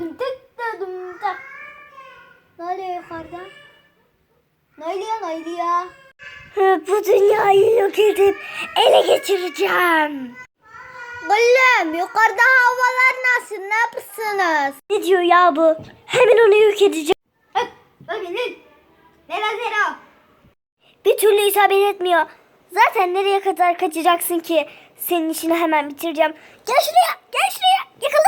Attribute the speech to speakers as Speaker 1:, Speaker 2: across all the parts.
Speaker 1: Dum tık da dum tak. Ne oluyor yukarıda? Ne oluyor ne oluyor?
Speaker 2: Bu dünyayı yok edip ele geçireceğim.
Speaker 1: Gülüm yukarıda havalar nasıl ne yapıyorsunuz?
Speaker 2: Ne diyor ya bu? Hemen onu yok edeceğim.
Speaker 1: Öt, bakın lan. Ne lazer o?
Speaker 2: Bir türlü isabet etmiyor. Zaten nereye kadar kaçacaksın ki? Senin işini hemen bitireceğim. Gel şuraya, gel şuraya. Yakalarım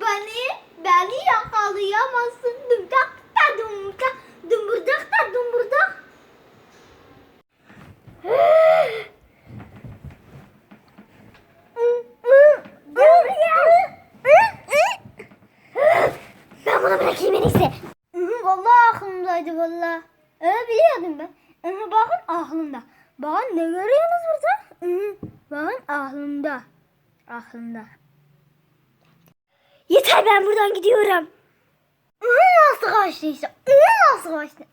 Speaker 1: beni beni yakalayamazsın dum tık da dum tık dumburdak da dumburdak.
Speaker 2: Ben bunu bırakayım en iyisi.
Speaker 1: Hı, Vallahi aklımdaydı vallahi. Öyle biliyordum ben. Hı, bakın aklımda. Bakın ne görüyorsunuz burada? Bakın aklımda. Aklımda.
Speaker 2: Yeter ben buradan gidiyorum.
Speaker 1: Nasıl kaçtı işte? Hı, nasıl kaçtı?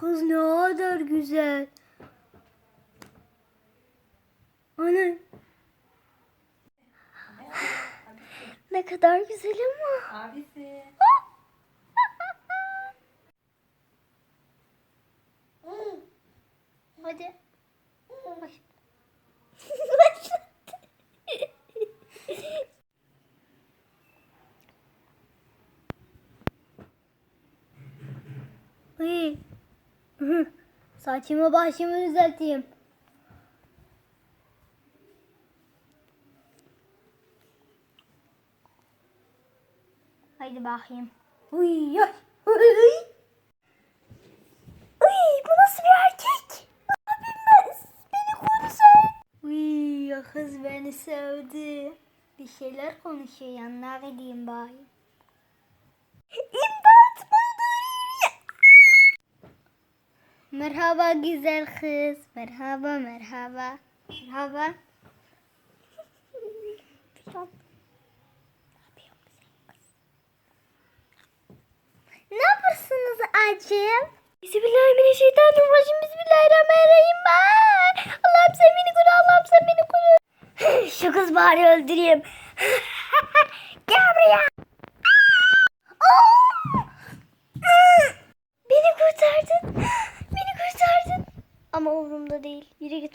Speaker 1: Kız ne kadar güzel. Ana.
Speaker 2: Ne kadar güzel ama.
Speaker 3: Abisi.
Speaker 1: Hadi. Baş. Uy. Hı. Saçımı başımı düzelteyim. Haydi bakayım. Uy, uy.
Speaker 2: Uy bu nasıl bir erkek? Abim ben, beni korusun.
Speaker 1: Uy, kız beni sevdi. Bir şeyler konuşuyor yanına gideyim bari.
Speaker 2: İmdat buldum.
Speaker 1: Merhaba güzel kız. Merhaba merhaba. Merhaba. Ne acım?
Speaker 2: Bismillahirrahmanirrahim. Bismillahirrahmanirrahim. Allah'ım sen beni koru. Allah'ım sen beni koru. Şu kız bari öldüreyim. Gel. Beni kurtardın. Beni kurtardın. Ama umurumda değil. Yürü git